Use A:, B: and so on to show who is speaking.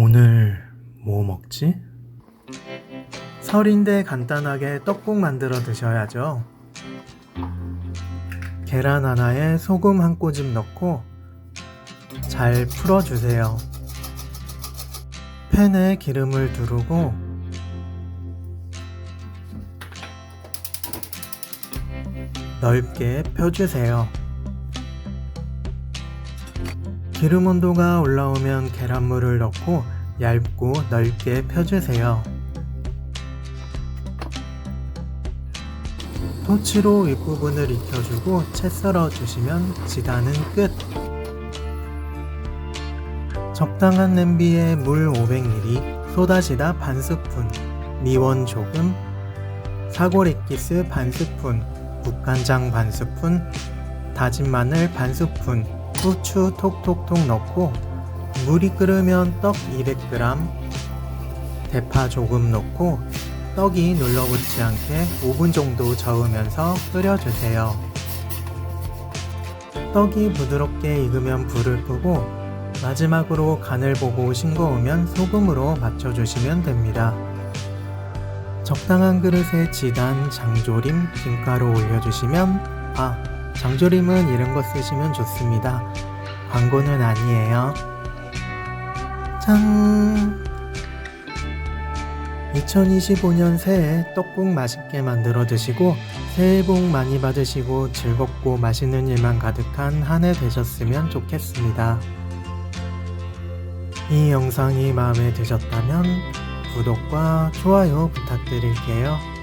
A: 오늘 뭐 먹지? 설인데 간단하게 떡국 만들어 드셔야죠. 계란 하나에 소금 한 꼬집 넣고 잘 풀어주세요. 팬에 기름을 두르고 넓게 펴주세요. 기름 온도가 올라오면 계란물을 넣고 얇고 넓게 펴주세요. 토치로 윗부분을 익혀주고 채 썰어 주시면 지단은 끝. 적당한 냄비에 물 500ml, 소다시다 반 스푼, 미원 조금, 사골 액기스 반 스푼, 국간장 반 스푼, 다진 마늘 반 스푼, 후추 톡톡톡 넣고 물이 끓으면 떡 200g, 대파 조금 넣고 떡이 눌러붙지 않게 5분 정도 저으면서 끓여주세요. 떡이 부드럽게 익으면 불을 끄고 마지막으로 간을 보고 싱거우면 소금으로 맞춰주시면 됩니다. 적당한 그릇에 지단, 장조림, 김가루 올려주시면 아, 장조림은 이런 거 쓰시면 좋습니다. 광고는 아니에요. 짠! 2025년 새해 떡국 맛있게 만들어 드시고 새해 복 많이 받으시고 즐겁고 맛있는 일만 가득한 한 해 되셨으면 좋겠습니다. 이 영상이 마음에 드셨다면 구독과 좋아요 부탁드릴게요.